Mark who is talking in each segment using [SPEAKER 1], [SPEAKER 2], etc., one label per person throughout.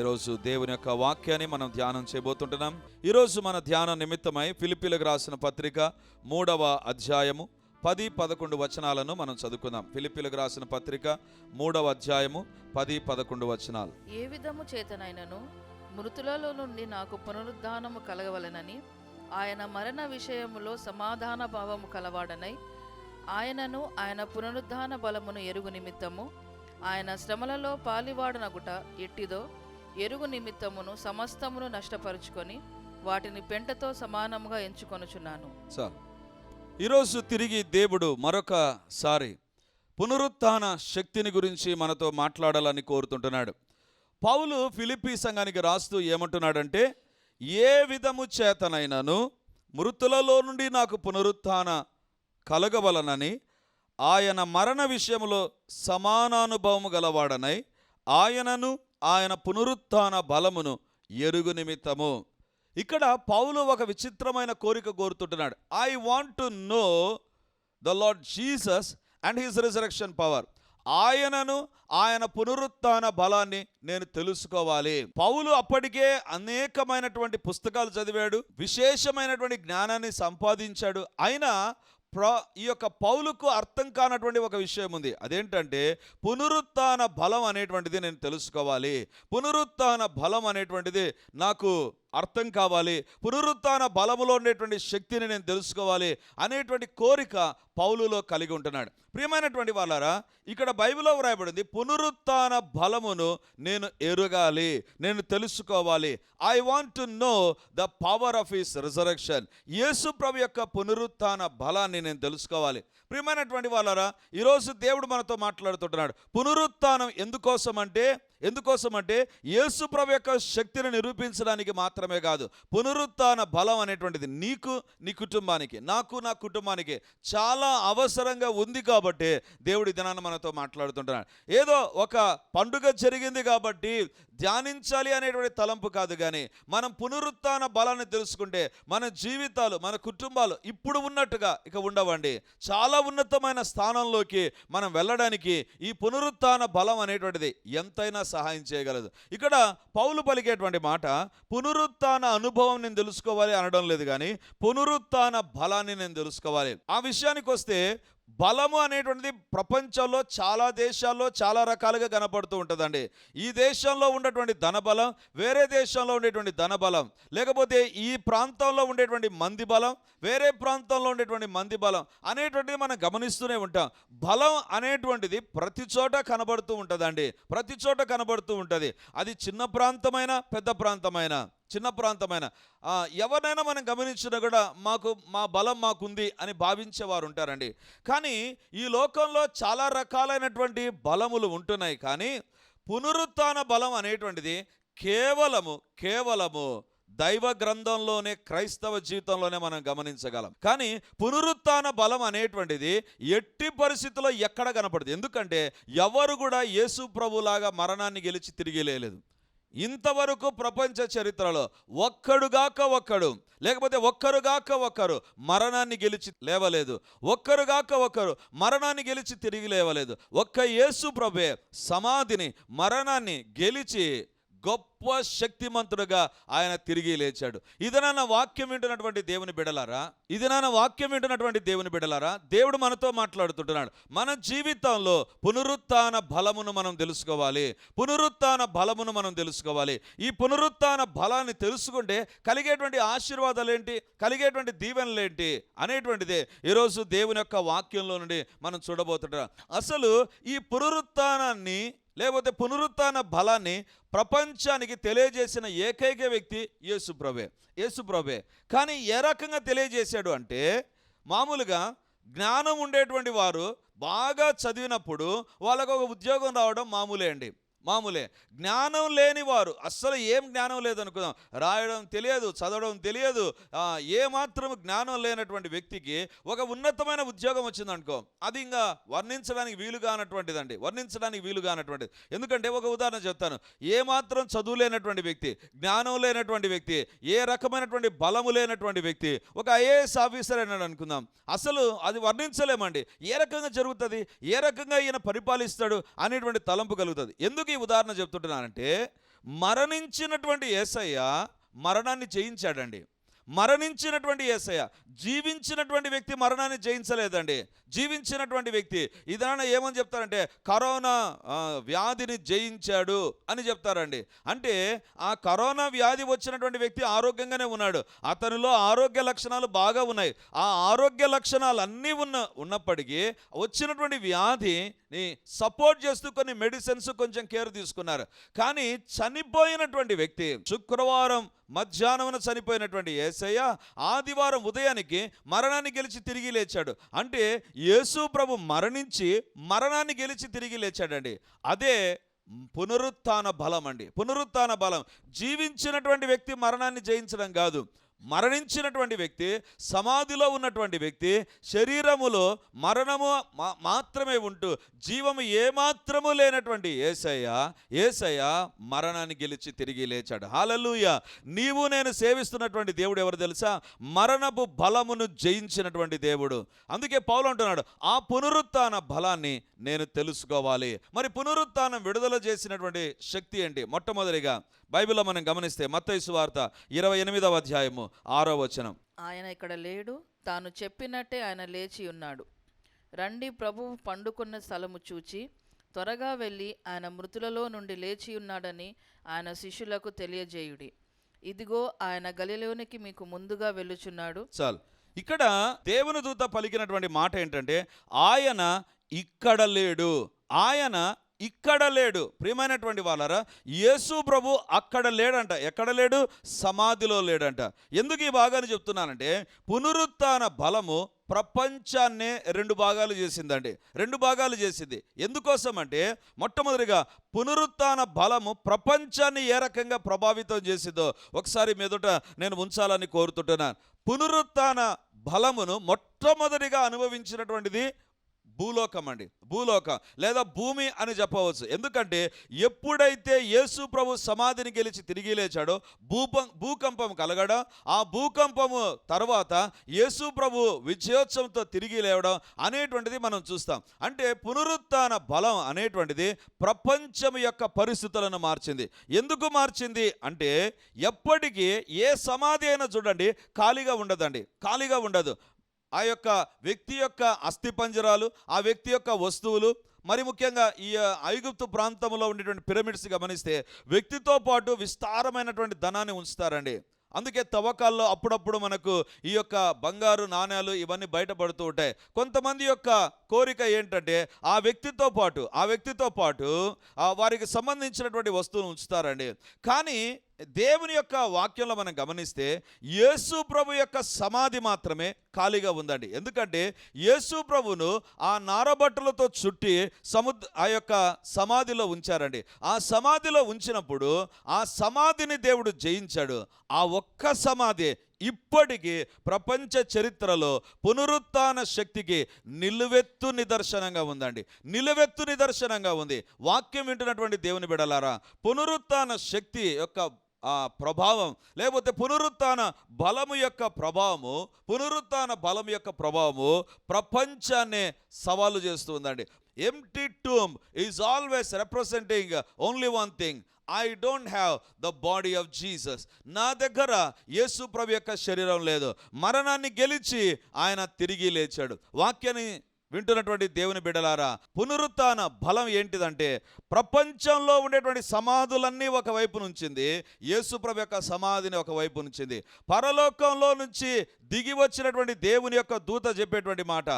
[SPEAKER 1] ఈరోజు దేవుని యొక్క వాక్యాన్ని మనం ధ్యానం చేయబోతుంటున్నాం. ఈరోజు మన ధ్యాన నిమిత్తమై ఫిలిపీలకు రాసిన పత్రిక మూడవ అధ్యాయము పది పదకొండు వచనాలను మనం చదువుకుందాం. ఫిలిపీలకు రాసిన పత్రిక మూడవ అధ్యాయము పది పదకొండు వచనాలు.
[SPEAKER 2] ఏ విధము చేతనైనను మృతులలో నుండి నాకు పునరుద్ధానము కలగవలెనని ఆయన మరణ విషయములో సమాధాన భావము కలవాడనై ఆయనను ఆయన పునరుద్ధాన బలమును ఎరుగు నిమిత్తము ఆయన శ్రమలలో పాలివాడనగుట ఎట్టిదో ఎరుగు నిమిత్తమును సమస్తమును నష్టపరుచుకొని వాటిని పెంటతో సమానముగా ఎంచుకొనుచున్నాను.
[SPEAKER 1] సార్ ఈరోజు తిరిగి దేవుడు మరొకసారి పునరుత్థాన శక్తిని గురించి మనతో మాట్లాడాలని కోరుతుంటున్నాడు. పౌలు ఫిలిప్పీ సంఘానికి రాస్తూ ఏమంటున్నాడంటే ఏ విధము చేతనైనను మృతులలో నుండి నాకు పునరుత్థాన కలగవలనని ఆయన మరణ విషయంలో సమానానుభవము గలవాడనై ఆయనను ఆయన పునరుత్న బలమును ఎరుగు నిమిత్తము. ఇక్కడ పౌలు ఒక విచిత్రమైన కోరిక కోరుతుంటున్నాడు. I want to know the Lord Jesus and his resurrection power ఆయనను ఆయన పునరుత్న బలాన్ని నేను తెలుసుకోవాలి. పౌలు అప్పటికే అనేకమైనటువంటి పుస్తకాలు చదివాడు విశేషమైనటువంటి జ్ఞానాన్ని సంపాదించాడు. అయినా ప్ర ఈ యొక్క పౌలుకు అర్థం కానటువంటి ఒక విషయం ఉంది. అదేంటంటే పునరుత్న బలం అనేటువంటిది నేను తెలుసుకోవాలి. పునరుత్న బలం అనేటువంటిది నాకు అర్థం కావాలి. పునరుత్న బలములో ఉండేటువంటి శక్తిని నేను తెలుసుకోవాలి అనేటువంటి కోరిక పౌలులో కలిగి ఉంటున్నాడు. ప్రియమైనటువంటి వాళ్ళారా ఇక్కడ బైబిల్లో వ్రాయబడింది పునరుత్న బలమును నేను ఎరగాలి నేను తెలుసుకోవాలి. I want to know the power of his resurrection Yesu ప్రభు యొక్క పునరుత్న బలాన్ని నేను తెలుసుకోవాలి. ప్రియమైనటువంటి వాళ్ళారా ఈరోజు దేవుడు మనతో మాట్లాడుతుంటున్నాడు. పునరుత్థానం ఎందుకోసం అంటే ఎందుకోసం అంటే యేసుప్రభు యొక్క శక్తిని నిరూపించడానికి మాత్రమే కాదు పునరుత్థాన బలం అనేటువంటిది నీకు నీ కుటుంబానికి నాకు నా కుటుంబానికి చాలా అవసరంగా ఉంది కాబట్టి దేవుడి దినాన్ని మనతో మాట్లాడుతుంటున్నాడు. ఏదో ఒక పండుగ జరిగింది కాబట్టి ధ్యానించాలి అనేటువంటి తలంపు కాదు కానీ మనం పునరుత్థాన బలాన్ని తెలుసుకుంటే మన జీవితాలు మన కుటుంబాలు ఇప్పుడు ఉన్నట్టుగా ఇక ఉండవండి. చాలా ఉన్నతమైన స్థానంలోకి మనం వెళ్ళడానికి ఈ పునరుత్న బలం అనేటువంటిది ఎంతైనా సహాయం చేయగలదు. ఇక్కడ పౌలు పలికేటువంటి మాట పునరుత్న అనుభవం నేను తెలుసుకోవాలి అనడం లేదు కానీ పునరుత్న బలాన్ని నేను తెలుసుకోవాలి ఆ విషయానికి వస్తే బలము అనేటువంటిది ప్రపంచంలో చాలా దేశాల్లో చాలా రకాలుగా కనపడుతూ ఉంటుందండి. ఈ దేశంలో ఉన్నటువంటి ధనబలం వేరే దేశంలో ఉండేటువంటి ధనబలం లేకపోతే ఈ ప్రాంతంలో ఉండేటువంటి మంది బలం వేరే ప్రాంతంలో ఉండేటువంటి మంది బలం అనేటువంటిది మనం గమనిస్తూనే ఉంటాం. బలం అనేటువంటిది ప్రతి చోట కనబడుతూ ఉంటుందండి. ప్రతి చోట కనబడుతూ ఉంటుంది. అది చిన్న ప్రాంతమైన పెద్ద ప్రాంతమైనా. చిన్న ప్రాంతమైన ఆ, ఎవరినైనా మనం గమనించినా కూడా మాకు మా బలం మాకుంది అని భావించేవారు ఉంటారండి. కానీ ఈ లోకంలో చాలా రకాలైనటువంటి బలములు ఉంటున్నాయి. కానీ పునరుత్న బలం అనేటువంటిది కేవలము కేవలము దైవ గ్రంథంలోనే క్రైస్తవ జీవితంలోనే మనం గమనించగలం. కానీ పునరుత్న బలం అనేటువంటిది ఎట్టి పరిస్థితుల్లో ఎక్కడ కనపడదు. ఎందుకంటే ఎవరు కూడా యేసు ప్రభులాగా మరణాన్ని గెలిచి తిరిగి లేలేదు. ఇంతవరకు ప్రపంచ చరిత్రలో ఒక్కడుగాక ఒక్కడు లేకపోతే ఒక్కరుగాక ఒక్కరు మరణాన్ని గెలిచి లేవలేదు. ఒక్కరుగాక ఒక్కరు మరణాన్ని గెలిచి తిరిగి లేవలేదు. ఒక్క యేసు ప్రభే సమాధిని మరణాన్ని గెలిచి గొప్ప శక్తిమంతుడుగా ఆయన తిరిగి లేచాడు. ఇదనన్న వాక్యం వింటున్నటువంటి దేవుని బిడలారా? ఇదనన్న వాక్యం వింటున్నటువంటి దేవుని బిడలారా? దేవుడు మనతో మాట్లాడుతుంటున్నాడు. మన జీవితంలో పునరుత్న బలమును మనం తెలుసుకోవాలి. పునరుత్న బలమును మనం తెలుసుకోవాలి. ఈ పునరుత్న బలాన్ని తెలుసుకుంటే కలిగేటువంటి ఆశీర్వాదాలు ఏంటి కలిగేటువంటి దీవెనలు ఏంటి అనేటువంటిదే ఈరోజు దేవుని యొక్క వాక్యంలో నుండి మనం చూడబోతుంటాం. అసలు ఈ పునరుత్నాన్ని లేకపోతే పునరుత్న బలాన్ని ప్రపంచానికి తెలియజేసిన ఏకైక వ్యక్తి యేసుప్రభే యేసుప్రభే కానీ ఏ రకంగా తెలియజేశాడు అంటే మామూలుగా జ్ఞానం ఉండేటువంటి వారు బాగా చదివినప్పుడు వాళ్ళకు ఒక ఉద్యోగం రావడం మామూలే అండి. మామూలే. జ్ఞానం లేని వారు అస్సలు ఏం జ్ఞానం లేదనుకుందాం. రాయడం తెలియదు చదవడం తెలియదు. ఏమాత్రం ఏ మాత్రం జ్ఞానం లేనటువంటి వ్యక్తికి ఒక ఉన్నతమైన ఉద్యోగం వచ్చిందనుకో అది ఇంకా వర్ణించడానికి వీలు కానటువంటిదండి వర్ణించడానికి వీలు కానటువంటిది ఎందుకంటే ఒక ఉదాహరణ చెప్తాను. ఏ మాత్రం చదువు లేనటువంటి వ్యక్తి జ్ఞానం లేనటువంటి వ్యక్తి ఏ రకమైనటువంటి బలము లేనటువంటి వ్యక్తి ఒక ఐఏఎస్ ఆఫీసర్ అయినాడు అనుకుందాం. అసలు అది వర్ణించలేమండి. ఏ రకంగా జరుగుతుంది? ఏ రకంగా ఈయన పరిపాలిస్తాడు? అనేటువంటి తలంపు కలుగుతుంది. ఎందుకు ఉదాహరణ చెప్తుంటున్నానంటే మరణించినటువంటి ఏసయ్య మరణాన్ని జయించాడండి. మరణించినటువంటి ఏసయ్య జీవించినటువంటి వ్యక్తి మరణాన్ని జయించలేదండి. జీవించినటువంటి వ్యక్తి ఇదాన ఏమని చెప్తారంటే కరోనా వ్యాధిని జయించాడు అని చెప్తారండి. అంటే ఆ కరోనా వ్యాధి వచ్చినటువంటి వ్యక్తి ఆరోగ్యంగానే ఉన్నాడు. అతనిలో ఆరోగ్య లక్షణాలు బాగా ఉన్నాయి. ఆ ఆరోగ్య లక్షణాలు అన్నీ ఉన్న ఉన్నప్పటికీ వచ్చినటువంటి వ్యాధి ని సపోర్ట్ చేస్తూ కొన్ని మెడిసిన్స్ కొంచెం కేర్ తీసుకున్నారు. కానీ చనిపోయినటువంటి వ్యక్తి శుక్రవారం మధ్యాహ్నం చనిపోయినటువంటి యేసయ్య ఆదివారం ఉదయానికి మరణాన్ని గెలిచి తిరిగి లేచాడు. అంటే యేసు ప్రభు మరణించి మరణాన్ని గెలిచి తిరిగి లేచాడండి. అదే పునరుత్న బలం అండి. పునరుత్న బలం. జీవించినటువంటి వ్యక్తి మరణాన్ని జయించడం కాదు. మరణించినటువంటి వ్యక్తి సమాధిలో ఉన్నటువంటి వ్యక్తి శరీరములో మరణము మాత్రమే ఉంటూ జీవము ఏమాత్రము లేనటువంటి ఏసయ్య ఏసయ్య మరణాన్ని గెలిచి తిరిగి లేచాడు. హాలలుయ నీవు నేను సేవిస్తున్నటువంటి దేవుడు ఎవరు తెలుసా? మరణపు బలమును జయించినటువంటి దేవుడు. అందుకే పౌలు అంటున్నాడు ఆ పునరుత్న బలాన్ని నేను తెలుసుకోవాలి. మరి పునరుత్నం విడుదల చేసినటువంటి శక్తి ఏంటి? మొట్టమొదటిగా బైబిల్లో మనం గమనిస్తే మత్తయి సువార్త ఇరవై ఎనిమిదవ అధ్యాయము ఆరో వచనం.
[SPEAKER 2] ఆయన ఇక్కడ లేడు తాను చెప్పినట్టే ఆయన లేచి ఉన్నాడు. రండి ప్రభువు పండుకున్న స్థలము చూచి త్వరగా వెళ్ళి ఆయన మృతులలో నుండి లేచి ఉన్నాడని ఆయన శిష్యులకు తెలియజేయుడి. ఇదిగో ఆయన గలిలోనికి మీకు ముందుగా వెళ్ళుచున్నాడు.
[SPEAKER 1] చాలు. ఇక్కడ దేవుని దూత పలికినటువంటి మాట ఏంటంటే ఆయన ఇక్కడ లేడు. ఆయన ఇక్కడ లేడు. ప్రియమైనటువంటి వాళ్ళరా యేసు ప్రభు అక్కడ లేడంట. ఎక్కడ లేడు? సమాధిలో లేడంట. ఎందుకు ఈ భాగాన్ని చెప్తున్నానంటే పునరుత్న బలము ప్రపంచాన్నే రెండు భాగాలు చేసిందండి. రెండు భాగాలు చేసింది. ఎందుకోసం అంటే మొట్టమొదటిగా పునరుత్న బలము ప్రపంచాన్ని ఏ రకంగా ప్రభావితం చేసిందో ఒకసారి మీదట నేను ఉంచాలని కోరుతుంటున్నాను. పునరుత్న బలమును మొట్టమొదటిగా అనుభవించినటువంటిది భూలోకం అండి. భూలోకం లేదా భూమి అని చెప్పవచ్చు. ఎందుకంటే ఎప్పుడైతే యేసు ప్రభు సమాధిని గెలిచి తిరిగి లేచాడో భూపం భూకంపం కలగడం ఆ భూకంపము తర్వాత యేసు ప్రభు విజయోత్సవంతో తిరిగి లేవడం అనేటువంటిది మనం చూస్తాం. అంటే పునరుత్న బలం అనేటువంటిది ప్రపంచం యొక్క పరిస్థితులను మార్చింది. ఎందుకు మార్చింది? అంటే ఎప్పటికీ ఏ సమాధి అయినా చూడండి ఖాళీగా ఉండదండి. ఖాళీగా ఉండదు. ఆ యొక్క వ్యక్తి యొక్క అస్థిపంజరాలు ఆ వ్యక్తి యొక్క వస్తువులు మరి ముఖ్యంగా ఈ ఐగుప్తు ప్రాంతంలో ఉండేటువంటి పిరమిడ్స్ గమనిస్తే వ్యక్తితో పాటు విస్తారమైనటువంటి ధనాన్ని ఉంచుతారండి. అందుకే తవ్వకాల్లో అప్పుడప్పుడు మనకు ఈ యొక్క బంగారు నాణ్యాలు ఇవన్నీ బయటపడుతూ ఉంటాయి. కొంతమంది యొక్క కోరిక ఏంటంటే ఆ వ్యక్తితో పాటు ఆ వ్యక్తితో పాటు వారికి సంబంధించినటువంటి వస్తువులు ఉంచుతారండి. కానీ దేవుని యొక్క వాక్యంలో మనం గమనిస్తే యేసు ప్రభు యొక్క సమాధి మాత్రమే ఖాళీగా ఉందండి. ఎందుకంటే యేసు ప్రభును ఆ నారబట్టలతో చుట్టి సముద్ర ఆ యొక్క సమాధిలో ఉంచారండి. ఆ సమాధిలో ఉంచినప్పుడు ఆ సమాధిని దేవుడు జయించాడు. ఆ ఒక్క సమాధి ఇప్పటికీ ప్రపంచ చరిత్రలో పునరుత్న శక్తికి నిలువెత్తు నిదర్శనంగా ఉందండి. నిలువెత్తు నిదర్శనంగా ఉంది. వాక్యం వింటున్నటువంటి దేవుని బిడలారా పునరుత్న శక్తి యొక్క ఆ ప్రభావం లేకపోతే పునరుత్న బలము యొక్క ప్రభావము పునరుత్న బలం యొక్క ప్రభావము ప్రపంచాన్నే సవాలు చేస్తూ ఉందండి empty tomb is always representing only one thing I don't have the body of Jesus నా దగ్గర యేసు ప్రభు యొక్క శరీరం లేదు. మరణాన్ని గెలిచి ఆయన తిరిగి లేచాడు. వాక్యాన్ని వింటున్నటువంటి దేవుని బిడలారా పునరుత్న బలం ఏంటిదంటే ప్రపంచంలో ఉండేటువంటి సమాధులన్నీ ఒకవైపు నుంచింది యేసుప్రభు యొక్క సమాధిని ఒకవైపు నుంచింది. పరలోకంలో నుంచి దిగి వచ్చినటువంటి దేవుని యొక్క దూత చెప్పేటువంటి మాట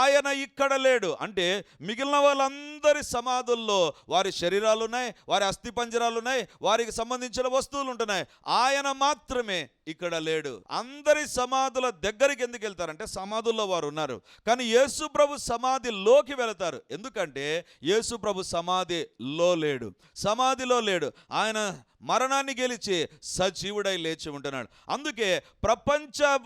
[SPEAKER 1] ఆయన ఇక్కడ లేడు. అంటే మిగిలిన వాళ్ళందరి సమాధుల్లో వారి శరీరాలు ఉన్నాయి వారి అస్థిపంజరాలు ఉన్నాయి వారికి సంబంధించిన వస్తువులు ఉంటున్నాయి ఆయన మాత్రమే ఇక్కడ లేడు. అందరి సమాధుల దగ్గరికి ఎందుకు వెళ్తారంటే సమాధుల్లో వారు ఉన్నారు కానీ యేసు ప్రభు సమాధిలోకి వెళతారు. ఎందుకంటే యేసు ప్రభు సమాధిలో లేడు. సమాధిలో లేడు. ఆయన మరణాన్ని గెలిచి సజీవుడై లేచి ఉంటున్నాడు. అందుకే ప్రపంచ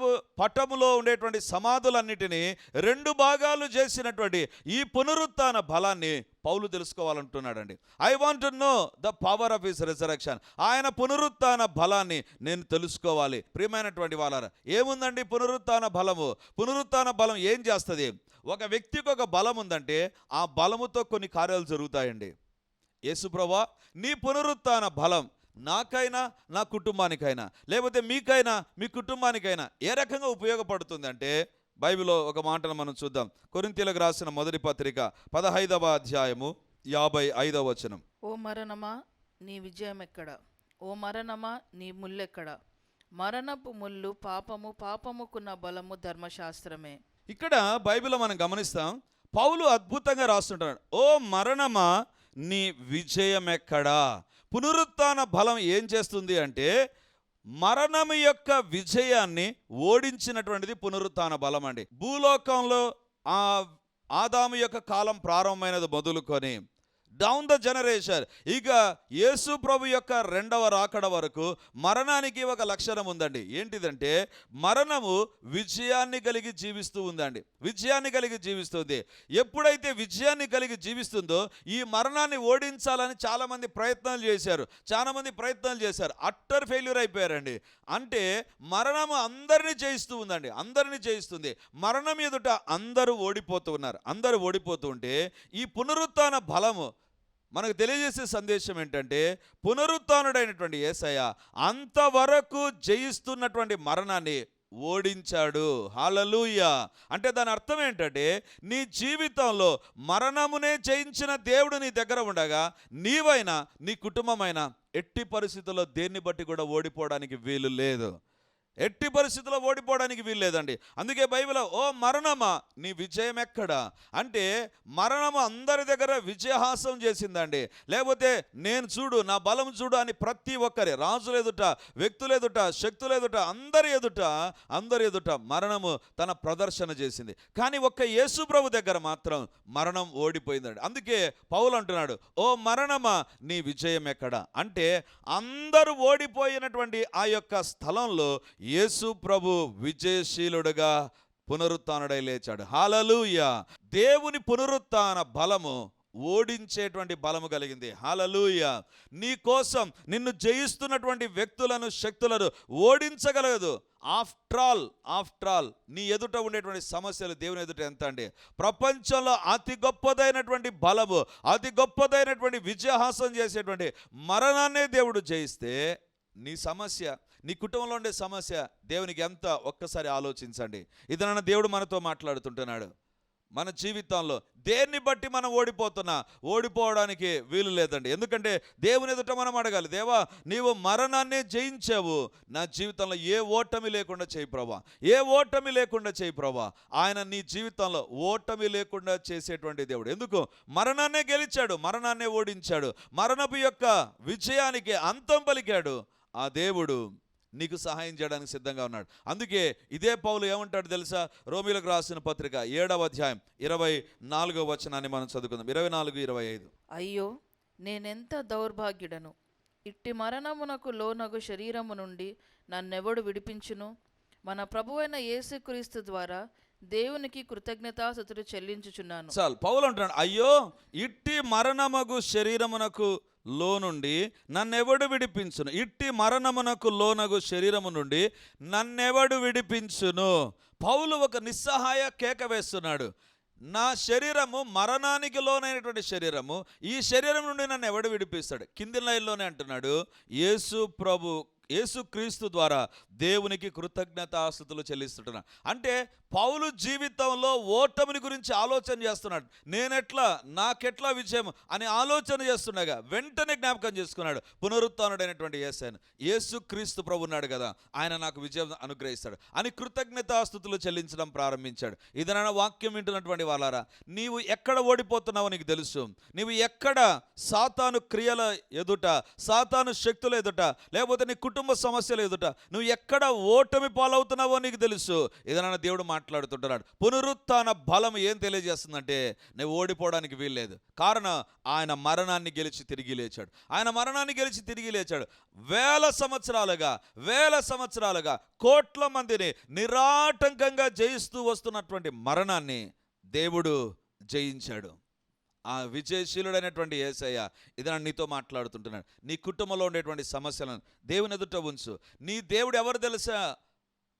[SPEAKER 1] పటములో ఉండేటువంటి సమాధులన్నిటినీ రెండు భాగాలు చేసినటువంటి ఈ పునరుత్న బలాన్ని పౌలు తెలుసుకోవాలంటున్నాడండి. I want to know the power of his resurrection ఆయన పునరుత్న బలాన్ని నేను తెలుసుకోవాలి. ప్రియమైనటువంటి వాళ్ళ ఏముందండి పునరుత్న బలము? పునరుత్న బలం ఏం చేస్తుంది? ఒక వ్యక్తికి ఒక బలం ఉందంటే ఆ బలముతో కొన్ని కార్యాలు జరుగుతాయండి. యేసుప్రభా నీ పునరుత్న బలం నాకైనా నా కుటుంబానికైనా లేకపోతే మీకైనా మీ కుటుంబానికైనా ఏ రకంగా ఉపయోగపడుతుంది అంటే బైబిల్లో ఒక మాటను మనం చూద్దాం. కొరింతీలకు రాసిన మొదటి పత్రిక పదహైదవ అధ్యాయము యాభై ఐదవ వచనం.
[SPEAKER 2] ఓ మరణమా నీ విజయం ఎక్కడ? ఓ మరణమా నీ ముల్లెక్కడ? మరణపు ముళ్ళు పాపము పాపముకున్న బలము ధర్మశాస్త్రమే.
[SPEAKER 1] ఇక్కడ బైబిల్లో మనం గమనిస్తాం పౌలు అద్భుతంగా రాస్తుంటాడు. ఓ మరణమా నీ విజయం ఎక్కడా పునరుత్న బలం ఏం చేస్తుంది అంటే మరణము యొక్క విజయాన్ని ఓడించినటువంటిది పునరుత్న బలం అండి. భూలోకంలో ఆ ఆదాము యొక్క కాలం ప్రారంభమైనది మొదలుకొని డౌన్ ద జనరేషన్ ఇక యేసు ప్రభు యొక్క రెండవ రాకడ వరకు మరణానికి ఒక లక్షణం ఉందండి. ఏంటిదంటే మరణము విజయాన్ని కలిగి జీవిస్తూ ఉందండి. విజయాన్ని కలిగి జీవిస్తుంది. ఎప్పుడైతే విజయాన్ని కలిగి జీవిస్తుందో ఈ మరణాన్ని ఓడించాలని చాలామంది ప్రయత్నాలు చేశారు. చాలామంది ప్రయత్నాలు చేశారు. అట్టర్ ఫెయిల్యూర్ అయిపోయారండి. అంటే మరణము అందరినీ జయిస్తూ ఉందండి. అందరినీ జయిస్తుంది. మరణం ఎదుట అందరూ ఓడిపోతూ ఉన్నారు అందరూ ఓడిపోతూ ఉంటే ఈ పునరుత్న బలము మనకు తెలియజేసే సందేశం ఏంటంటే పునరుత్డైనటువంటి ఏసయ అంతవరకు జయిస్తున్నటువంటి మరణాన్ని ఓడించాడు. హాలలూయ అంటే దాని అర్థం ఏంటంటే నీ జీవితంలో మరణమునే జయించిన దేవుడు నీ దగ్గర ఉండగా నీవైనా నీ కుటుంబమైనా ఎట్టి పరిస్థితుల్లో దేన్ని బట్టి కూడా ఓడిపోవడానికి వీలు లేదు. ఎట్టి పరిస్థితుల్లో ఓడిపోవడానికి వీల్లేదండి. అందుకే బైబిల్ ఓ మరణమా నీ విజయం ఎక్కడ అంటే మరణము అందరి దగ్గర విజయహాసం చేసిందండి. లేకపోతే నేను చూడు నా బలం చూడు అని ప్రతి ఒక్కరి రాజులు ఎదుట వ్యక్తులు ఎదుట శక్తులు ఎదుట అందరి ఎదుట అందరి ఎదుట మరణము తన ప్రదర్శన చేసింది. కానీ ఒక్క యేసు ప్రభు దగ్గర మాత్రం మరణం ఓడిపోయిందండి. అందుకే పౌలు అంటున్నాడు ఓ మరణమా నీ విజయం ఎక్కడ అంటే అందరూ ఓడిపోయినటువంటి ఆ యొక్క స్థలంలో యేసు ప్రభు విజయశీలుడుగా పునరుత్డై లేచాడు. హాలలుయ దేవుని పునరుత్న బలము ఓడించేటువంటి బలము కలిగింది. హాలలుయ నీ కోసం నిన్ను జయిస్తున్నటువంటి వ్యక్తులను శక్తులను ఓడించగలగదు ఆఫ్టర్ ఆల్ ఆఫ్టర్ ఆల్ నీ ఎదుట ఉండేటువంటి సమస్యలు దేవుని ఎదుట ఎంత అండి? ప్రపంచంలో అతి గొప్పదైనటువంటి బలము అతి గొప్పదైనటువంటి విజయహాసం చేసేటువంటి మరణాన్నే దేవుడు జయిస్తే నీ సమస్య నీ కుటుంబంలో ఉండే సమస్య దేవునికి ఎంత ఒక్కసారి ఆలోచించండి. ఇదనన్న దేవుడు మనతో మాట్లాడుతుంటున్నాడు. మన జీవితంలో దేన్ని బట్టి మనం ఓడిపోతున్నా ఓడిపోవడానికి వీలు లేదండి. ఎందుకంటే దేవుని ఎదుట మనం అడగాలి దేవా నీవు మరణాన్ని జయించావు. నా జీవితంలో ఏ ఓటమి లేకుండా చేయి ప్రభా. ఏ ఓటమి లేకుండా చేయి ప్రభా. ఆయన నీ జీవితంలో ఓటమి లేకుండా చేసేటువంటి దేవుడు. ఎందుకు? మరణాన్నే గెలిచాడు మరణాన్నే ఓడించాడు. మరణపు యొక్క విజయానికి అంతం పలికాడు ఆ దేవుడు. నీకు సహాయం చేయడానికి సిద్ధంగా ఉన్నాడు. అందుకే ఇదే పౌలు ఏమంటాడు తెలుసా? రోమిలకు రాసిన పత్రిక ఏడవ అధ్యాయం ఇరవై నాలుగవ వచనాన్ని మనం చదువుకుందాం. ఇరవై నాలుగు ఇరవై ఐదు.
[SPEAKER 2] అయ్యో నేనెంత దౌర్భాగ్యుడను? ఇట్టి మరణమునకు లోనగు శరీరము నుండి నన్నెవడు విడిపించును? మన ప్రభువైన యేసుక్రీస్తు ద్వారా దేవునికి కృతజ్ఞతాస్తుతులు చెల్లించుచున్నాను.
[SPEAKER 1] చాలు పౌలు అంటున్నాడు అయ్యో ఇట్టి మరణమగు శరీరమునకు లోనుండి నన్నెవడు విడిపించును? ఇట్టి మరణమునకు లోనగు శరీరము నుండి నన్నెవడు విడిపించును? పౌలు ఒక నిస్సహాయ కేక వేస్తున్నాడు. నా శరీరము మరణానికి లోనైనటువంటి శరీరము ఈ శరీరం నుండి నన్ను ఎవడు విడిపిస్తాడు? కింది లైన్లోనే అంటున్నాడు యేసు ప్రభు యేసుక్రీస్తు ద్వారా దేవునికి కృతజ్ఞతాస్థుతులు చెల్లిస్తున్నా అంటే పౌలు జీవితంలో ఓటమిని గురించి ఆలోచన చేస్తున్నాడు. నేనెట్లా నాకెట్లా విజయం అని ఆలోచన చేస్తుండగా వెంటనే జ్ఞాపకం చేసుకున్నాడు పునరుత్డైనటువంటి యేసైన. యేసు క్రీస్తు ప్రభు ఉన్నాడు కదా ఆయన నాకు విజయం అనుగ్రహిస్తాడు. అని కృతజ్ఞతాస్థుతులు చెల్లించడం ప్రారంభించాడు. ఇదనైనా వాక్యం వింటున్నటువంటి వాళ్ళారా నీవు ఎక్కడ ఓడిపోతున్నావో నీకు తెలుసు. నీవు ఎక్కడ సాతాను క్రియల ఎదుట సాతాను శక్తుల ఎదుట లేకపోతే నీ కుటుంబ సమస్యల ఎదుట నువ్వు ఎక్కడ ఓటమి పాలవుతున్నావో నీకు తెలుసు. ఏదైనా దేవుడు మాట్లాడుతుంటున్నాడు. పునరుత్న బలం ఏం తెలియజేస్తుందంటే నువ్వు ఓడిపోవడానికి వీల్లేదు. కారణం ఆయన మరణాన్ని గెలిచి తిరిగి లేచాడు. ఆయన మరణాన్ని గెలిచి తిరిగి లేచాడు. వేల సంవత్సరాలుగా వేల సంవత్సరాలుగా కోట్ల మందిని నిరాటంకంగా జయిస్తూ వస్తున్నటువంటి మరణాన్ని దేవుడు జయించాడు. ఆ విజయశీలుడైనటువంటి ఏసయ్య ఇది నీతో మాట్లాడుతుంటున్నాడు. నీ కుటుంబంలో ఉండేటువంటి సమస్యలను దేవుని ఎదుట ఉంచు. నీ దేవుడు ఎవరు తెలుసా?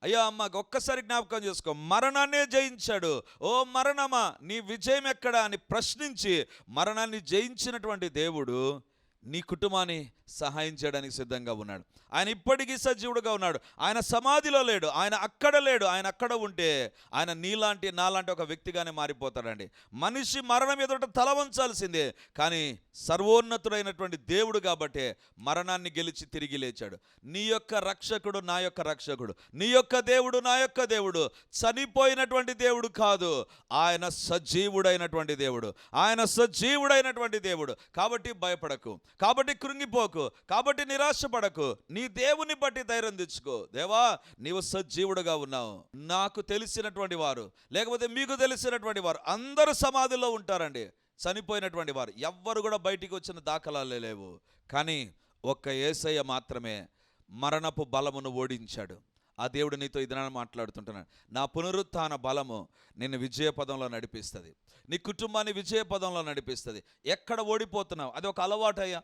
[SPEAKER 1] అయ్యా అమ్మ ఒక్కసారి జ్ఞాపకం చేసుకో. మరణాన్నే జయించాడు. ఓ మరణమా నీ విజయం ఎక్కడా అని ప్రశ్నించి మరణాన్ని జయించినటువంటి దేవుడు నీ కుటుంబాన్ని సహాయం చేయడానికి సిద్ధంగా ఉన్నాడు. ఆయన ఇప్పటికీ సజీవుడుగా ఉన్నాడు. ఆయన సమాధిలో లేడు. ఆయన అక్కడ లేడు. ఆయన అక్కడ ఉంటే ఆయన నీలాంటి నాలాంటి ఒక వ్యక్తిగానే మారిపోతాడండి. మనిషి మరణం ఎదుట తల వంచాల్సిందే. కానీ సర్వోన్నతుడైనటువంటి దేవుడు కాబట్టే మరణాన్ని గెలిచి తిరిగి లేచాడు. నీ యొక్క రక్షకుడు నా యొక్క రక్షకుడు. నీ యొక్క దేవుడు నా యొక్క దేవుడు. చనిపోయినటువంటి దేవుడు కాదు. ఆయన సజీవుడైనటువంటి దేవుడు. ఆయన సజీవుడైనటువంటి దేవుడు. కాబట్టి భయపడకు. కాబట్టి కృంగిపోకు కాబట్టి నిరాశపడకు. నీ దేవుని బట్టి ధైర్యం తెచ్చుకో. దేవా నీవు సజీవుడుగా ఉన్నావు. నాకు తెలిసినటువంటి వారు లేకపోతే మీకు తెలిసినటువంటి వారు అందరూ సమాధిలో ఉంటారండి. చనిపోయినటువంటి వారు ఎవ్వరు కూడా బయటికి వచ్చిన దాఖలాలే లేవు. కానీ ఒక్క ఏసయ్య మాత్రమే మరణపు బలమును ఓడించాడు. ఆ దేవుడు నీతో ఇదినాన్ని మాట్లాడుతుంటున్నాడు. నా పునరుత్థాన బలము నిన్ను విజయ పదంలో నడిపిస్తుంది. నీ కుటుంబాన్ని విజయ పదంలో నడిపిస్తుంది. ఎక్కడ ఓడిపోతున్నావు? అది ఒక అలవాటయ్యా.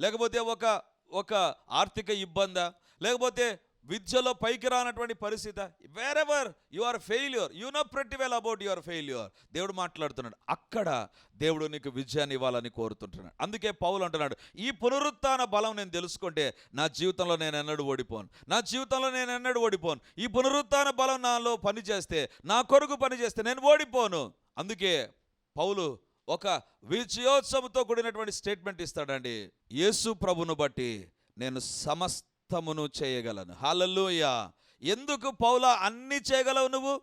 [SPEAKER 1] లేకపోతే ఒక ఒక ఆర్థిక ఇబ్బందా? లేకపోతే విద్యలో పైకి రానటువంటి పరిస్థితి. Wherever you are failure you know pretty well about your failure దేవుడు మాట్లాడుతున్నాడు. అక్కడ దేవుడు నీకు విజయాన్ని ఇవ్వాలని కోరుతుంటున్నాడు. అందుకే పౌలు అంటున్నాడు ఈ పునరుత్న బలం నేను తెలుసుకుంటే నా జీవితంలో నేను ఎన్నడూ ఓడిపోను. నా జీవితంలో నేను ఎన్నడూ ఓడిపోను. ఈ పునరుత్న బలం నాలో పనిచేస్తే నా కొరకు పనిచేస్తే నేను ఓడిపోను. అందుకే పౌలు ఒక విజయోత్సవంతో కూడినటువంటి స్టేట్మెంట్ ఇస్తాడండి యేసు ప్రభును బట్టి నేను సమస్తమును చేయగలను. హాలల్లోయ. ఎందుకు పౌల అన్ని చేయగలవు నువ్వు?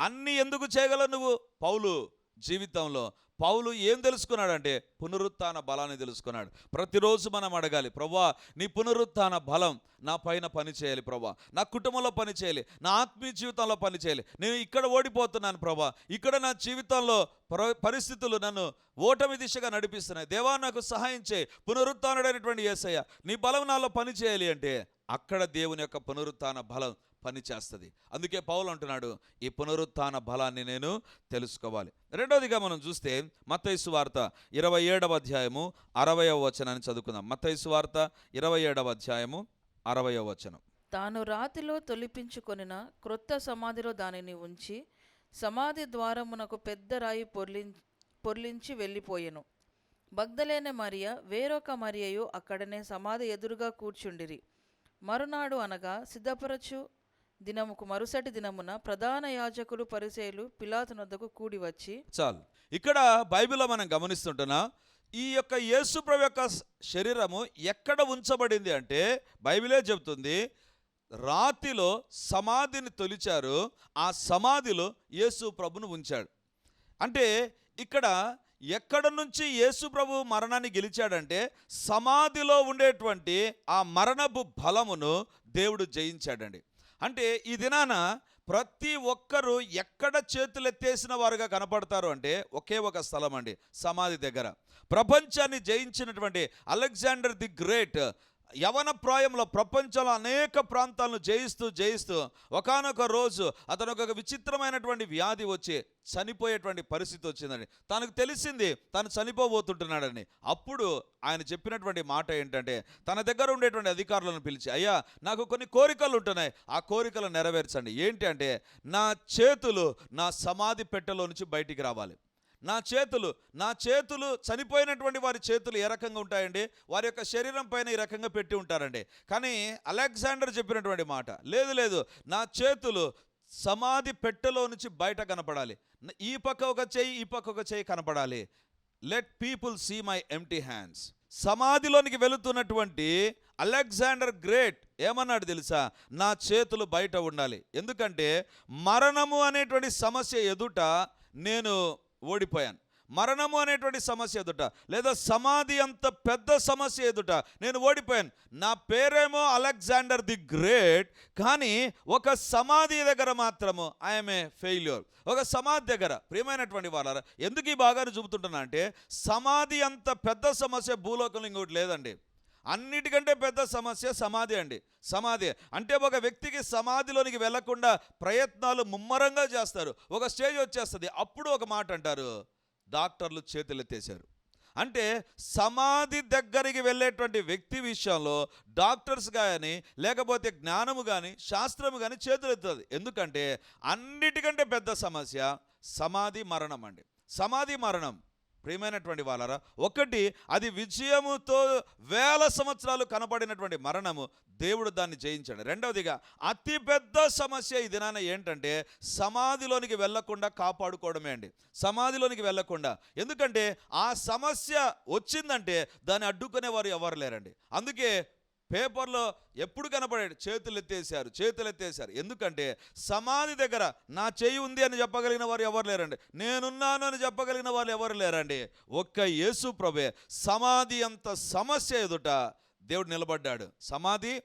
[SPEAKER 1] అన్ని ఎందుకు చేయగలవు నువ్వు? పౌలు జీవితంలో పౌలు ఏం తెలుసుకున్నాడంటే పునరుత్థాన బలాన్ని తెలుసుకున్నాడు. ప్రతిరోజు మనం అడగాలి ప్రభా నీ పునరుత్థాన బలం నా పైన పని చేయాలి ప్రభా. నా కుటుంబంలో పని చేయాలి నా ఆత్మీయ జీవితంలో పని చేయాలి. నేను ఇక్కడ ఓడిపోతున్నాను ప్రభా. ఇక్కడ నా జీవితంలో పరిస్థితులు నన్ను ఓటమి దిశగా నడిపిస్తున్నాయి. దేవా నాకు సహాయం చేయి. పునరుత్థానుడైనటువంటి యేసయ్య నీ బలం నాలో పని చేయాలి అంటే అక్కడ దేవుని యొక్క పునరుత్థాన బలం పని చేస్తుంది. అందుకే పౌలు అంటున్నాడు ఈ పునరుత్థాన బలాన్ని నేను తెలుసుకోవాలి. రెండవదిగా మనం చూస్తే మతైసు వార్త ఇరవై ఏడవ అధ్యాయము అరవయవ వచనాన్ని చదువుకుందాం. మతైసు వార్త ఇరవై ఏడవ అధ్యాయము అరవయవ వచనం.
[SPEAKER 2] తాను రాతిలో తొలిపించుకొనిన క్రొత్త సమాధిలో దానిని ఉంచి సమాధి ద్వారమునకు పెద్ద రాయి పొర్లిం పొర్లించి వెళ్ళిపోయెను. బగ్ధలేని మరియ వేరొక మరియయు అక్కడనే సమాధి ఎదురుగా కూర్చుండిరి. మరునాడు అనగా సిద్ధపరచు దినముకు మరుసటి దినమున ప్రధాన యాజకులు పరిచయలు పిలాతు నొద్దకు కూడి వచ్చి
[SPEAKER 1] చాలు. ఇక్కడ బైబిల్లో మనం గమనిస్తుంటున్నా ఈ యొక్క యేసుప్రభు యొక్క శరీరము ఎక్కడ ఉంచబడింది అంటే బైబిలే చెబుతుంది రాతిలో సమాధిని తొలిచారు ఆ సమాధిలో యేసు ప్రభును ఉంచాడు. అంటే ఇక్కడ ఎక్కడ నుంచి యేసు ప్రభు మరణాన్ని గెలిచాడంటే సమాధిలో ఉండేటువంటి ఆ మరణపు బలమును దేవుడు జయించాడండి. అంటే ఈ దినాన ప్రతి ఒక్కరూ ఎక్కడ చేతులు ఎత్తేసిన వారుగా కనపడతారు అంటే ఒకే ఒక స్థలం అండి సమాధి దగ్గర. ప్రపంచాన్ని జయించినటువంటి అలెగ్జాండర్ ది గ్రేట్ యవన ప్రాయంలో ప్రపంచంలో అనేక ప్రాంతాలను జయిస్తూ జయిస్తూ ఒకానొక రోజు అతను ఒక విచిత్రమైనటువంటి వ్యాధి వచ్చి చనిపోయేటువంటి పరిస్థితి వచ్చిందండి. తనకు తెలిసింది తను చనిపోబోతుంటున్నాడని. అప్పుడు ఆయన చెప్పినటువంటి మాట ఏంటంటే తన దగ్గర ఉండేటువంటి అధికారులను పిలిచి అయ్యా నాకు కొన్ని కోరికలు ఉంటున్నాయి. ఆ కోరికలు నెరవేర్చండి. ఏంటి అంటే నా చేతులు నా సమాధి పెట్టెలో నుంచి బయటికి రావాలి. నా చేతులు నా చేతులు చనిపోయినటువంటి వారి చేతులు ఏ రకంగా ఉంటాయండి? వారి యొక్క శరీరం పైన ఈ రకంగా పెట్టి ఉంటారండి. కానీ అలెగ్జాండర్ చెప్పినటువంటి మాట లేదు లేదు నా చేతులు సమాధి పెట్టెలో నుంచి బయట కనపడాలి. ఈ పక్క ఒక చేయి ఈ పక్క ఒక చేయి కనపడాలి. Let people see my empty hands సమాధిలోనికి వెళుతున్నటువంటి అలెగ్జాండర్ గ్రేట్ ఏమన్నాడు తెలుసా? నా చేతులు బయట ఉండాలి. ఎందుకంటే మరణము అనేటువంటి సమస్య ఎదుట నేను ఓడిపోయాను. మరణము అనేటువంటి సమస్య ఎదుట లేదా సమాధి అంత పెద్ద సమస్య ఎదుట నేను ఓడిపోయాను. నా పేరేమో అలెగ్జాండర్ ది గ్రేట్ కానీ ఒక సమాధి దగ్గర మాత్రము ఐఎమ్ ఏ ఫెయిల్యూర్. ఒక సమాధి దగ్గర ప్రియమైనటువంటి వాళ్ళ ఎందుకు ఈ భాగాన్ని చూపుతుంటున్నా అంటే సమాధి అంత పెద్ద సమస్య భూలోకంలో ఇంకోటి లేదండి. అన్నిటికంటే పెద్ద సమస్య సమాధి అండి. సమాధి. అంటే ఒక వ్యక్తికి సమాధిలోనికి వెళ్ళకుండా ప్రయత్నాలు ముమ్మరంగా చేస్తారు. ఒక స్టేజ్ వచ్చేస్తుంది. అప్పుడు ఒక మాట అంటారు. డాక్టర్లు చేతులెత్తేశారు అంటే సమాధి దగ్గరికి వెళ్ళేటువంటి వ్యక్తి విషయంలో డాక్టర్స్ కానీ లేకపోతే జ్ఞానము కానీ శాస్త్రము కానీ చేతులెత్తుంది ఎందుకంటే అన్నిటికంటే పెద్ద సమస్య సమాధి మరణం అండి. సమాధి మరణం. ప్రియమైనటువంటి వాళ్ళరా ఒకటి అది విజయముతో వేల సంవత్సరాలు కనబడినటువంటి మరణము దేవుడు దాన్ని జయించాడు. రెండవదిగా అతి పెద్ద సమస్య ఈ దినాన ఏంటంటే సమాధిలోనికి వెళ్ళకుండా కాపాడుకోవడమే అండి. సమాధిలోనికి వెళ్ళకుండా ఎందుకంటే ఆ సమస్య వచ్చిందంటే దాన్ని అడ్డుకునే వారు ఎవరు లేరండి. అందుకే పేపర్లో ఎప్పుడు కనపడాడు చేతులు ఎత్తేసారు చేతులు ఎత్తేసారు ఎందుకంటే సమాధి దగ్గర నా చేయి ఉంది అని చెప్పగలిగిన వారు ఎవరు లేరండి? నేనున్నాను అని చెప్పగలిగిన వాళ్ళు ఎవరు లేరండి? ఒక్క యేసు ప్రభే సమాధి అంత సమస్య ఎదుట దేవుడు నిలబడ్డాడు. సమాధి?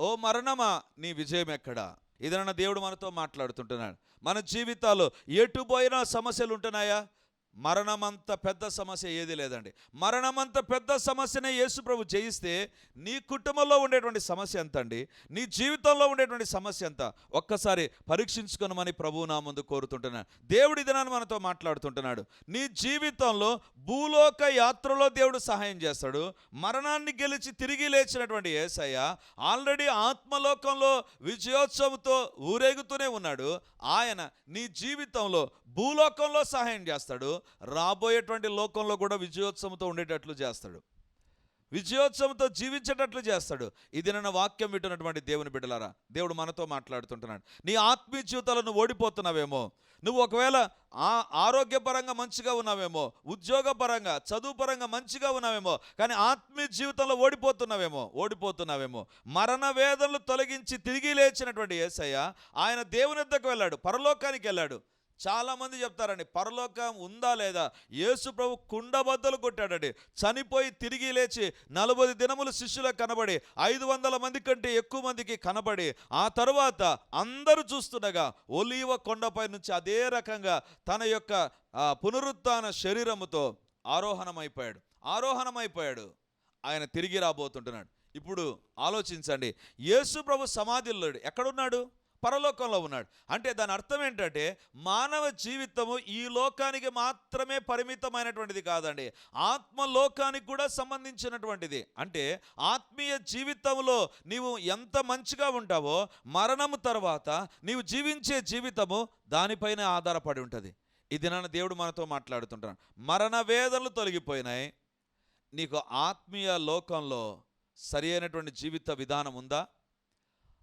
[SPEAKER 1] ఓ మరణమా? నీ విజయం ఎక్కడా? ఇదన్న దేవుడు మనతో మాట్లాడుతుంటున్నాడు. మన జీవితాల్లో ఎటు పోయినా సమస్యలు ఉంటున్నాయా మరణమంత పెద్ద సమస్య ఏది లేదండి. మరణమంత పెద్ద సమస్యనే యేసుప్రభు జయిస్తే నీ కుటుంబంలో ఉండేటువంటి సమస్య ఎంత అండి నీ జీవితంలో ఉండేటువంటి సమస్య ఎంత? ఒక్కసారి పరీక్షించుకోనమని ప్రభువు నా ముందు కోరుతుంటున్నాను దేవుడి దినాన్ని మనతో మాట్లాడుతుంటున్నాడు. నీ జీవితంలో భూలోక యాత్రలో దేవుడు సహాయం చేస్తాడు. మరణాన్ని గెలిచి తిరిగి లేచినటువంటి యేసయ్య ఆల్రెడీ ఆత్మలోకంలో విజయోత్సవంతో ఊరేగుతూనే ఉన్నాడు. ఆయన నీ జీవితంలో భూలోకంలో సహాయం చేస్తాడు. రాబోయేటువంటి లోకంలో కూడా విజయోత్సవంతో ఉండేటట్లు చేస్తాడు. విజయోత్సవంతో జీవించేటట్లు చేస్తాడు. ఇది నన్న వాక్యం వింటున్నటువంటి దేవుని బిడ్డలారా దేవుడు మనతో మాట్లాడుతుంటున్నాడు. నీ ఆత్మీయ జీవితాలను నువ్వు ఓడిపోతున్నావేమో నువ్వు ఒకవేళ ఆ ఆరోగ్యపరంగా మంచిగా ఉన్నావేమో ఉద్యోగపరంగా చదువు పరంగా మంచిగా ఉన్నావేమో కానీ ఆత్మీయ జీవితంలో ఓడిపోతున్నావేమో ఓడిపోతున్నావేమో మరణ వేదనలు తొలగించి తిరిగి లేచినటువంటి యేసయ్య ఆయన దేవుని వద్దకు వెళ్ళాడు పరలోకానికి వెళ్ళాడు. చాలా మంది చెప్తారండి పరలోకం ఉందా లేదా? యేసు ప్రభు కుండబద్దలు కొట్టాడండి. చనిపోయి తిరిగి లేచి నలభై దినములు శిష్యులకు కనబడి ఐదు వందల మంది కంటే ఎక్కువ మందికి కనబడి ఆ తరువాత అందరూ చూస్తుండగా ఒలీవ కొండపై నుంచి అదే రకంగా తన యొక్క పునరుత్న శరీరముతో ఆరోహణమైపోయాడు. ఆరోహణమైపోయాడు. ఆయన తిరిగి రాబోతుంటున్నాడు. ఇప్పుడు ఆలోచించండి. యేసు ప్రభు సమాధిలో ఎక్కడున్నాడు? పరలోకంలో ఉన్నాడు. అంటే దాని అర్థం ఏంటంటే మానవ జీవితము ఈ లోకానికి మాత్రమే పరిమితమైనటువంటిది కాదండి. ఆత్మలోకానికి కూడా సంబంధించినటువంటిది. అంటే ఆత్మీయ జీవితంలో నీవు ఎంత మంచిగా ఉంటావో మరణము తర్వాత నీవు జీవించే జీవితము దానిపైన ఆధారపడి ఉంటుంది. ఇది నన్ను దేవుడు మనతో మాట్లాడుతుంటాను మరణ వేదనలు తొలగిపోయినాయి. నీకు ఆత్మీయ లోకంలో సరి అయినటువంటి జీవిత విధానం ఉందా?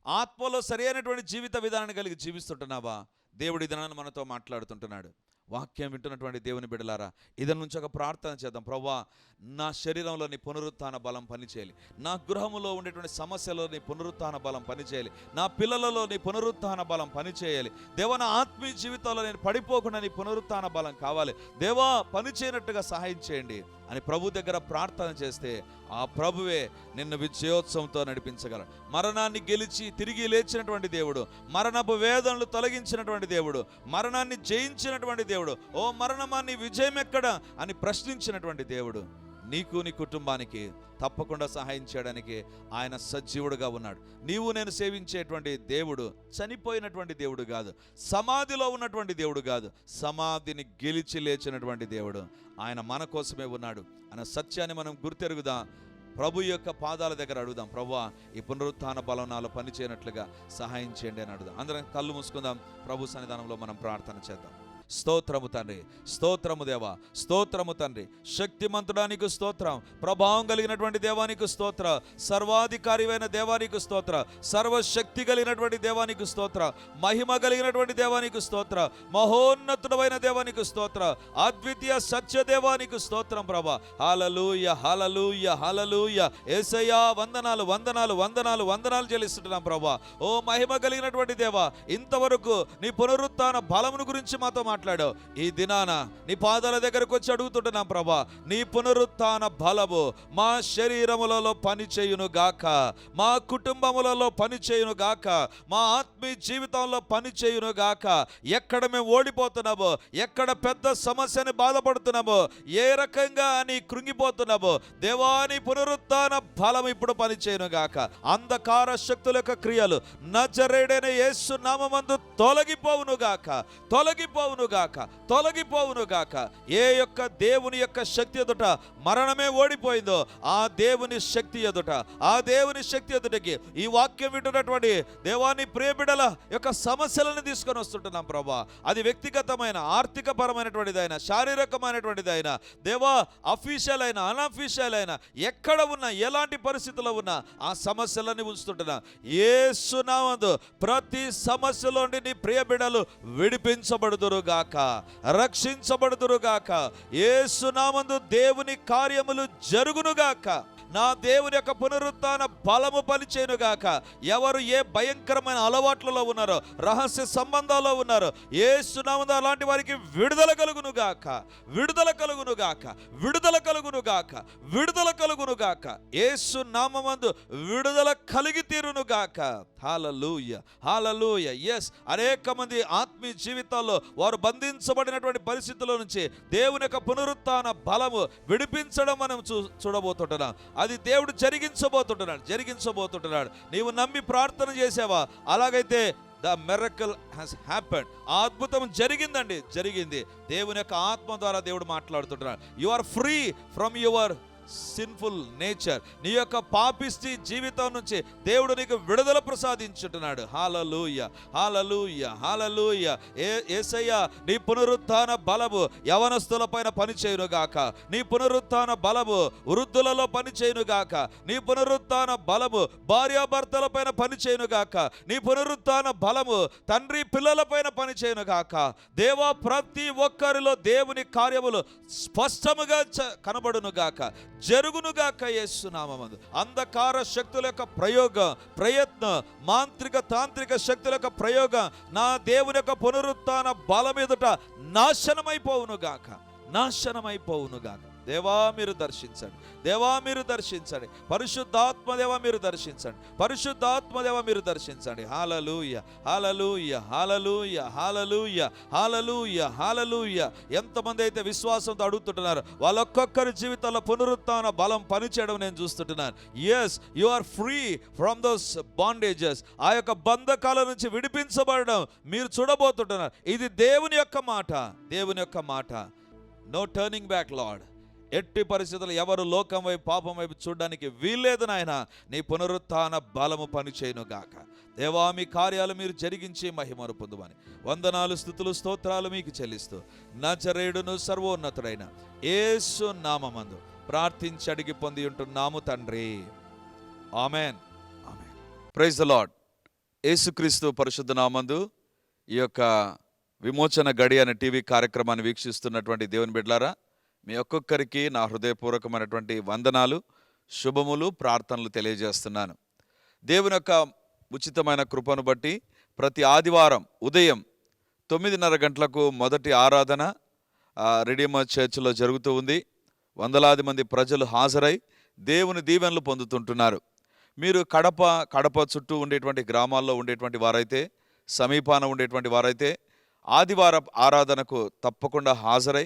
[SPEAKER 1] ఆత్మలో సరి అయినటువంటి జీవిత విధానాన్ని కలిగి జీవిస్తుంటున్నావా? దేవుడి దినాన్ని మనతో మాట్లాడుతుంటున్నాడు. వాక్యం వింటున్నటువంటి దేవుని బిడలారా ఇదని నుంచి ఒక ప్రార్థన చేద్దాం. ప్రవ్వా నా శరీరంలో నీ పునరుత్థాన బలం పనిచేయాలి. నా గృహములో ఉండేటువంటి సమస్యలో నీ పునరుత్థాన బలం పనిచేయాలి. నా పిల్లలలో నీ పునరుత్థాన బలం పనిచేయాలి. దేవ నా ఆత్మీయ జీవితంలో నేను పడిపోకుండా నీ పునరుత్థాన బలం కావాలి. దేవా పనిచేయనట్టుగా సహాయం చేయండి. అని ప్రభు దగ్గర ప్రార్థన చేస్తే ఆ ప్రభువే నిన్ను విజయోత్సవంతో నడిపించగలడు. మరణాన్ని గెలిచి తిరిగి లేచినటువంటి దేవుడు మరణపు వేదనలు తొలగించినటువంటి దేవుడు మరణాన్ని జయించినటువంటి దేవుడు ఓ మరణమా నీ విజయం ఎక్కడ అని ప్రశ్నించినటువంటి దేవుడు. నీకు నీ కుటుంబానికి తప్పకుండా సహాయం చేయడానికి ఆయన సజీవుడుగా ఉన్నాడు. నీవు నేను సేవించేటువంటి దేవుడు చనిపోయినటువంటి దేవుడు కాదు. సమాధిలో ఉన్నటువంటి దేవుడు కాదు. సమాధిని గెలిచి లేచినటువంటి దేవుడు ఆయన మన కోసమే ఉన్నాడు. అన్న సత్యాన్ని మనం గుర్తెరుగుదాం. ప్రభు యొక్క పాదాల దగ్గర అడుగుదాం. ప్రభా ఈ పునరుత్థాన బలం నాలో పనిచేయనట్లుగా సహాయం చేయండి అని అడుగుదాం. అందరం కళ్ళు మూసుకుందాం. ప్రభు సన్నిధానంలో మనం ప్రార్థన చేద్దాం. స్తోత్రము తండ్రి. స్తోత్రము దేవా స్తోత్రము తండ్రి. శక్తిమంతుడానికి స్తోత్రం ప్రభావం కలిగినటువంటి దేవానికి స్తోత్ర సర్వాధికారివైన దేవానికి స్తోత్ర సర్వశక్తి కలిగినటువంటి దేవానికి స్తోత్ర మహిమ కలిగినటువంటి దేవానికి స్తోత్ర మహోన్నతుడమైన దేవానికి స్తోత్ర అద్వితీయ సత్య దేవానికి స్తోత్రం ప్రభా. హాలలుయ హాలలుయ హాలలుయ ఏసయ్యా వందనాలు వందనాలు వందనాలు వందనాలు చెల్లిస్తున్నాం ప్రభా. ఓ మహిమ కలిగినటువంటి దేవా ఇంతవరకు నీ పునరుత్న బలమును గురించి మాతో మాట్లాడావు. ఈ దినాన నీ పాదాల దగ్గరకు వచ్చి అడుగుతుంటున్నాం ప్రభా. నీ పునరుత్థాన బలము మా శరీరములలో పనిచేయును గాక. మా కుటుంబములలో పనిచేయును గాక. మా ఆత్మీయ జీవితంలో పనిచేయును గాక. ఎక్కడ మేము ఓడిపోతున్నామో ఎక్కడ పెద్ద సమస్యని బాధపడుతున్నామో ఏ రకంగా అని కృంగిపోతున్నామో దేవాని పునరుత్థాన బలం ఇప్పుడు పని చేయను గాక. అంధకార శక్తుల యొక్క క్రియలు నజరేడైన యేసు నామందు తొలగిపోవును గాక. తొలగిపోవును గాక తొలగిపోవును గాక. ఏ యొక్క దేవుని యొక్క శక్తి ఎదుట మరణమే ఓడిపోయిందో ఆ దేవుని శక్తి ఎదుట ఆ దేవుని శక్తి ఎదుటకి ఈ వాక్యం వింటున్నటువంటి దేవాన్ని ప్రేమిడల యొక్క సమస్యలను తీసుకొని వస్తుంటున్నాం ప్రభా. అది వ్యక్తిగతమైన ఆర్థిక పరమైనటువంటిదైనా శారీరకమైనటువంటిదైనా దేవా అఫీషియల్ అయినా అన్అఫీషియల్ అయినా ఎక్కడ ఉన్నా ఎలాంటి పరిస్థితుల్లో ఉన్నా ఆ సమస్యలని ఉంచుతుంటున్నా. ఏ సునామందు ప్రతి సమస్యలోని నీ ప్రియ బిడలు విడిపించబడుదురు గాక రక్షించబడుదురుగాక ఏ సునామందు దేవుని కార్యములు జరుగును గాక. నా దేవుని యొక్క పునరుత్న బలము పనిచేయను గాక. ఎవరు ఏ భయంకరమైన అలవాట్లలో ఉన్నారో రహస్య సంబంధాల్లో ఉన్నారో ఏ సునామందు అలాంటి వారికి విడుదల కలుగును గాక. విడుదల కలుగును గాక. విడుదల కలుగును గాక. విడుదల కలుగును గాక. ఏసు నామందు విడుదల కలిగి తీరును గాక. హాలూయ హాలలూయ ఎస్ అనేక మంది ఆత్మీయ జీవితాల్లో వారు బంధించబడినటువంటి పరిస్థితుల నుంచి దేవుని యొక్క పునరుత్న బలము విడిపించడం మనం చూ చూడబోతుంటున్నాం. అది దేవుడు జరిగించబోతుంటున్నాడు జరిగించబోతుంటున్నాడు. నీవు నమ్మి ప్రార్థన చేసావా? అలాగైతే ద మెరకల్ హ్యాస్ హ్యాపెండ్. ఆ అద్భుతం జరిగిందండి జరిగింది. దేవుని యొక్క ఆత్మ ద్వారా దేవుడు మాట్లాడుతుంటున్నాడు. You are free from your sinful nature నీ యొక్క పాపిస్టి జీవితం నుంచి దేవుడు నీకు విడుదల ప్రసాదించుంటున్నాడు హాలలూయ హాలలూయ హాలలూయ ఏ ఏసయ్య నీ పునరుత్థాన బలము యవనస్తుల పైన పనిచేయును గాక నీ పునరుత్థాన బలము వృద్ధులలో పనిచేయునుగాక. నీ పునరుత్థాన బలము భార్యాభర్తల పైన పనిచేయును గాక నీ పునరుత్థాన బలము తండ్రి పిల్లల పైన గాక దేవా ప్రతి ఒక్కరిలో దేవుని కార్యములు స్పష్టముగా చ- జరుగునుగాక గాక యేసునామందు అంధకార శక్తుల యొక్క ప్రయోగం ప్రయత్నం మాంత్రిక తాంత్రిక శక్తుల యొక్క ప్రయోగం నా దేవుని యొక్క పునరుత్న బలం నాశనమైపోవునుగాక. నాశనమైపోవునుగాక. గాక దేవా మీరు దర్శించండి. దేవా మీరు దర్శించండి. పరిశుద్ధాత్మదేవ మీరు దర్శించండి. పరిశుద్ధాత్మదేవ మీరు దర్శించండి. Hallelujah hallelujah hallelujah hallelujah hallelujah hallelujah. ఎంతమంది అయితే విశ్వాసంతో అడుగుతుంటున్నారు వాళ్ళొక్కొక్కరి జీవితంలో పునరుత్న బలం పనిచేయడం నేను చూస్తుంటున్నాను. Yes you are free from those bondages ఆ యొక్క బంధకాల నుంచి విడిపించబడడం మీరు చూడబోతుంటున్నారు. ఇది దేవుని యొక్క మాట. దేవుని యొక్క మాట. నో టర్నింగ్ బ్యాక్ లార్డ్ ఎట్టి పరిస్థితులు ఎవరు లోకం వైపు పాపం వైపు చూడడానికి వీల్లేదు నాయన. నీ పునరుత్థాన బలము పనిచేయును గాక దేవా మీ కార్యాలు మీరు జరిగించి మహిమను పొందుమని వందనాలు స్థుతులు స్తోత్రాలు మీకు చెల్లిస్తూ నజరేడును సర్వోన్నతుడైన యేసు నామమందు ప్రార్థించి అడిగి పొంది ఉంటున్నాము తండ్రి. Amen. Amen. Praise the Lord Yesukristu పరిశుద్ధ నామందు ఈ యొక్క విమోచన గడి అనే టీవీ కార్యక్రమాన్ని వీక్షిస్తున్నటువంటి దేవుని బిడ్లారా మీ ఒక్కొక్కరికి నా హృదయపూర్వకమైనటువంటి వందనాలు శుభములు ప్రార్థనలు తెలియజేస్తున్నాను. దేవుని యొక్క ఉచితమైన కృపను బట్టి ప్రతి ఆదివారం ఉదయం తొమ్మిదిన్నర గంటలకు మొదటి ఆరాధన ఆ, రెడీమర్ చర్చిలో జరుగుతూ ఉంది. వందలాది మంది ప్రజలు హాజరై దేవుని దీవెనలు పొందుతుంటున్నారు. మీరు కడప కడప చుట్టూ ఉండేటువంటి గ్రామాల్లో ఉండేటువంటి వారైతే సమీపాన ఉండేటువంటి వారైతే ఆదివార ఆరాధనకు తప్పకుండా హాజరై